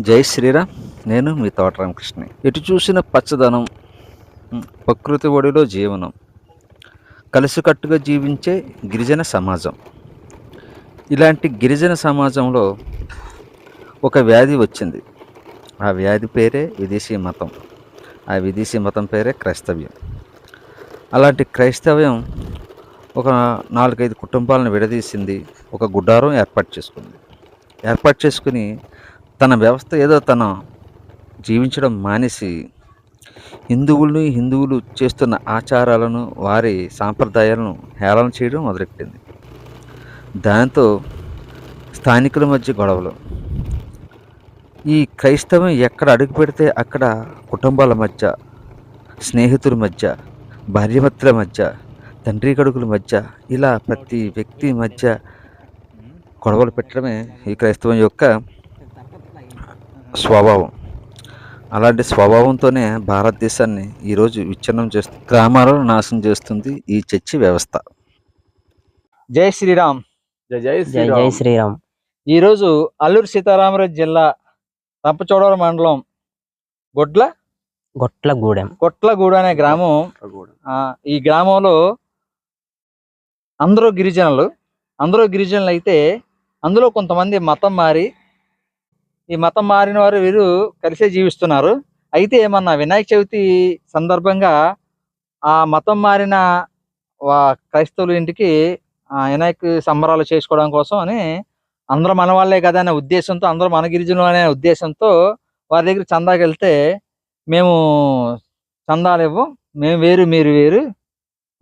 జై శ్రీరామ్. నేను మీ తోట రామకృష్ణ ఎటు చూసిన పచ్చదనం ప్రకృతి ఒడిలో జీవనం. కలిసికట్టుగా జీవించే గిరిజన సమాజం. ఇలాంటి గిరిజన సమాజంలో ఒక వ్యాధి వచ్చింది. ఆ వ్యాధి పేరే విదేశీ మతం. ఆ విదేశీ మతం పేరే క్రైస్తవ్యం. అలాంటి క్రైస్తవ్యం ఒక నాలుగైదు కుటుంబాలను విడదీసింది ఒక గుడ్డారం ఏర్పాటు చేసుకుంది. ఏర్పాటు చేసుకుని తన వ్యవస్థ ఏదో తన జీవించడం మానేసి హిందువుల్ని హిందువులు చేస్తున్న ఆచారాలను వారి సాంప్రదాయాలను హేళన చేయడం మొదలెట్టింది దాంతో స్థానికుల మధ్య గొడవలు. ఈ క్రైస్తవం ఎక్కడ అడుగు పెడితే అక్కడ కుటుంబాల మధ్య స్నేహితుల మధ్య భార్యభర్తల మధ్య తండ్రి కొడుకుల మధ్య ఇలా ప్రతి వ్యక్తి మధ్య గొడవలు పెట్టడమే ఈ క్రైస్తవం యొక్క స్వభావం. అలాంటి స్వభావంతోనే భారతదేశాన్ని ఈరోజు విచ్ఛిన్నం చేస్తూ గ్రామాలను నాశనం చేస్తుంది ఈ చర్చి వ్యవస్థ. జై శ్రీరామ్. జై జై జై జై శ్రీరామ్. శ్రీరామ్. ఈరోజు అల్లూరు సీతారామరాజు జిల్లా రంపచోడవరం మండలం గొడ్ల? గొట్లగూడెం. కొట్లగూడ అనే గ్రామం. ఆ, ఈ గ్రామంలో అందరూ గిరిజనులు అందరూ గిరిజనులు అయితే అందులో కొంతమంది మతం మారి ఈ మతం మారిన వారు వీరు కలిసే జీవిస్తున్నారు. అయితే మన వినాయక చవితి సందర్భంగా ఆ మతం మారిన క్రైస్తవుల ఇంటికి ఆ వినాయక సంబరాలు చేసుకోవడం కోసం అని అందరూ మన వాళ్ళే కదా అనే ఉద్దేశంతో అందరూ మన గిరిజనులు అనే ఉద్దేశంతో వారి దగ్గర చందాకి వెళ్తే మేము చందాలు ఇవ్వం మేము వేరు మీరు వేరు.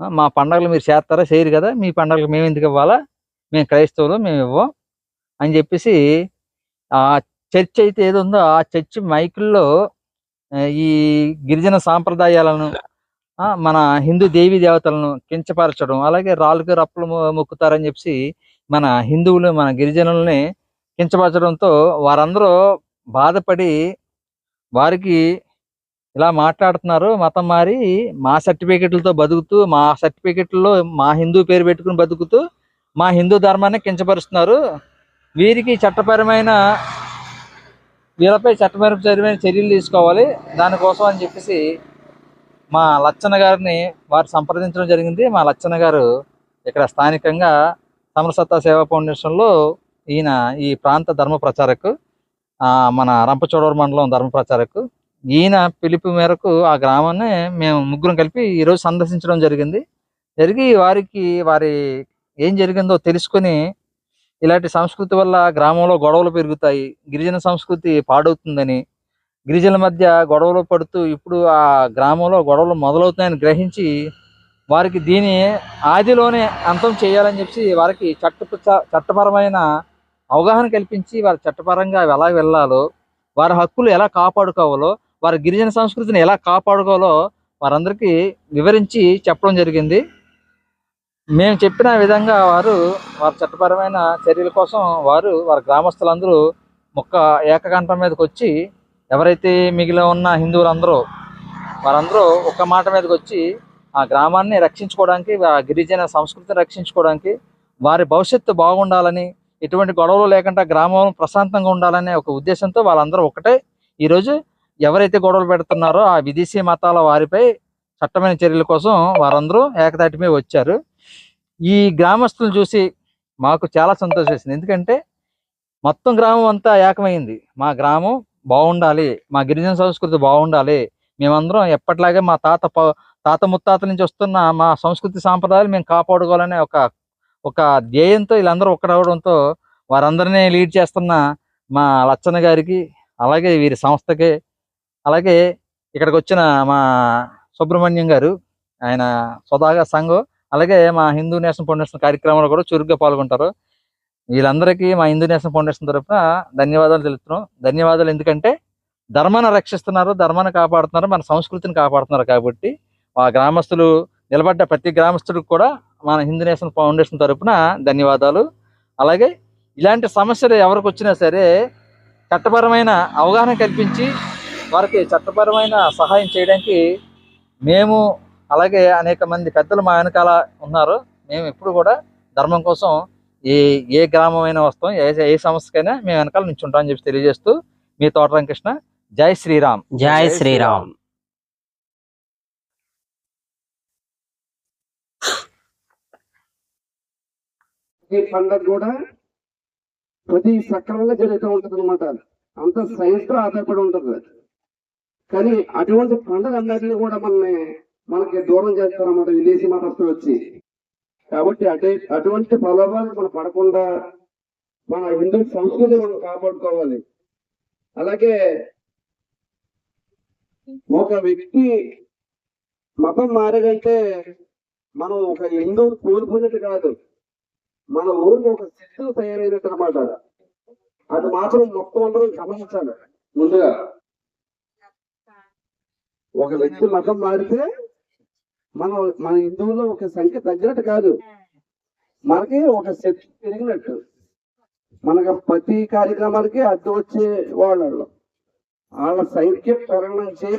మా పండగలు మీరు చేస్తారా? చేయరు కదా. మీ పండగలు మేము ఎందుకు ఇవ్వాలా? మేము క్రైస్తవులు మేము ఇవ్వం అని చెప్పేసి ఆ చర్చ్ అయితే ఏదో ఉందో ఆ చర్చ్ మైకుల్లో ఈ గిరిజన సాంప్రదాయాలను మన హిందూ దేవీ దేవతలను కించపరచడం అలాగే రాళ్ళకి రప్పలు మొక్కుతారని చెప్పి మన హిందువులు మన గిరిజనుల్ని కించపరచడంతో వారందరూ బాధపడి వారికి ఇలా మాట్లాడుతున్నారు మతం మారి మా సర్టిఫికెట్లతో బతుకుతూ మా సర్టిఫికెట్లలో మా హిందూ పేరు పెట్టుకుని బతుకుతూ మా హిందూ ధర్మాన్ని కించపరుస్తున్నారు. వీరికి చట్టపరమైన వీళ్ళపై చట్టపరమైన చర్యలు తీసుకోవాలి. దానికోసం అని చెప్పేసి మా లచ్చన్న గారిని వారు సంప్రదించడం జరిగింది. మా లచ్చన్న గారు ఇక్కడ స్థానికంగా సమరసత్తా సేవా ఫౌండేషన్లో ఈయన ఈ ప్రాంత ధర్మ ప్రచారకు మన రంపచోడవరం మండలం ధర్మ ప్రచారకు. ఈయన పిలుపు మేరకు ఆ గ్రామాన్ని మేము ముగ్గురం కలిపి ఈరోజు సందర్శించడం జరిగింది. జరిగి వారికి వారి ఏం జరిగిందో తెలుసుకొని ఇలాంటి సంస్కృతి వల్ల గ్రామంలో గొడవలు పెరుగుతాయి గిరిజన సంస్కృతి పాడవుతుందని గిరిజనుల మధ్య గొడవలు పడుతూ ఇప్పుడు ఆ గ్రామంలో గొడవలు మొదలవుతున్నాయని గ్రహించి వారికి దీని ఆదిలోనే అంతం చేయాలని చెప్పి వారికి చట్ట చట్టపరమైన అవగాహన కల్పించి వారి చట్టపరంగా ఎలా వెళ్ళాలో వారి హక్కులు ఎలా కాపాడుకోవాలో వారి గిరిజన సంస్కృతిని ఎలా కాపాడుకోవాలో వారందరికీ వివరించి చెప్పడం జరిగింది. మేము చెప్పిన విధంగా వారు వారి చట్టపరమైన చర్యల కోసం వారు వారి గ్రామస్తులందరూ మొక్క ఏకకంఠం మీదకి వచ్చి ఎవరైతే మిగిలి ఉన్న హిందువులందరూ వారందరూ ఒక్క మాట మీదకి వచ్చి ఆ గ్రామాన్ని రక్షించుకోవడానికి ఆ గిరిజన సంస్కృతిని రక్షించుకోవడానికి వారి భవిష్యత్తు బాగుండాలని ఎటువంటి గొడవలు లేకుండా గ్రామం ప్రశాంతంగా ఉండాలనే ఒక ఉద్దేశంతో వాళ్ళందరూ ఒకటే. ఈరోజు ఎవరైతే గొడవలు పెడుతున్నారో ఆ విదేశీ మతాల వారిపై చట్టమైన చర్యల కోసం వారందరూ ఏకతాటి మీద వచ్చారు. ఈ గ్రామస్తులను చూసి మాకు చాలా సంతోషం వేసింది. ఎందుకంటే మొత్తం గ్రామం అంతా ఏకమైంది. మా గ్రామం బాగుండాలి. మా గిరిజన సంస్కృతి బాగుండాలి. మేమందరం ఎప్పటిలాగే మా తాత తాత ముత్తాతల నుంచి వస్తున్న మా సంస్కృతి సాంప్రదాయాలు మేము కాపాడుకోవాలనే ఒక ఒక ధ్యేయంతో వీళ్ళందరూ ఒక్కడవడంతో వారందరినీ లీడ్ చేస్తున్న మా లచ్చన్న గారికి అలాగే వీరి సంస్థకి అలాగే ఇక్కడికి వచ్చిన మా సుబ్రహ్మణ్యం గారు ఆయన స్వతహాగా సంఘం అలాగే మా హిందూ నేషనల్ ఫౌండేషన్ కార్యక్రమంలో కూడా చురుగ్గా పాల్గొంటారు. వీళ్ళందరికీ మా హిందూ నేషనల్ ఫౌండేషన్ తరఫున ధన్యవాదాలు తెలుపుతున్నాం. ధన్యవాదాలు ఎందుకంటే ధర్మాన్ని రక్షిస్తున్నారు ధర్మాన్ని కాపాడుతున్నారు మన సంస్కృతిని కాపాడుతున్నారు కాబట్టి ఆ గ్రామస్తులు నిలబడ్డ ప్రతి గ్రామస్తుడికి కూడా మన హిందూ నేషనల్ ఫౌండేషన్ తరపున ధన్యవాదాలు. అలాగే ఇలాంటి సమస్యలు ఎవరికి వచ్చినా సరే చట్టపరమైన అవగాహన కల్పించి వారికి చట్టపరమైన సహాయం చేయడానికి మేము అలాగే అనేక మంది పెద్దలు మా వెనకాల ఉన్నారు. మేము ఎప్పుడు కూడా ధర్మం కోసం ఏ ఏ గ్రామమైనా వస్తాం ఏ ఏ సమస్యకైనా మేము వెనకాల నుంచి ఉంటామని చెప్పి తెలియజేస్తూ మీ తోటరాం కృష్ణ జై శ్రీరామ్. జై శ్రీరామ్. ఈ పండుగ కూడా ప్రతి సక్రమంగా జరుగుతూ ఉంటుంది అనమాట అంత సైన్స్తో ఆధారపడి ఉంటుంది. కానీ అటువంటి పండుగ అందరినీ కూడా మనల్ని మనకి దూరం చేస్తారన్నమాట. విదేశీ మతస్థులు వచ్చి. కాబట్టి అటే అటువంటి ప్రలోభాలు మనం పడకుండా మన హిందూ సంస్కృతి మనం కాపాడుకోవాలి. అలాగే ఒక వ్యక్తి మతం మారాడంటే మనం ఒక హిందూ కోల్పోయినట్టు కాదు. మన ఊరికి ఒక శిక్షణ తయారైనట్టు అనమాట అది మాత్రం మొత్తం అందరూ గమనించాలి. ముందుగా ఒక వ్యక్తి మతం మారితే మనం మన హిందువులో ఒక సంఖ్య తగ్గినట్టు కాదు. మనకి ఒక శక్తి పెరిగినట్టు. మనకు ప్రతి కార్యక్రమాలకి అడ్డు వచ్చే వాళ్ళు వాళ్ళ సంఖ్య పెరగడం చేసి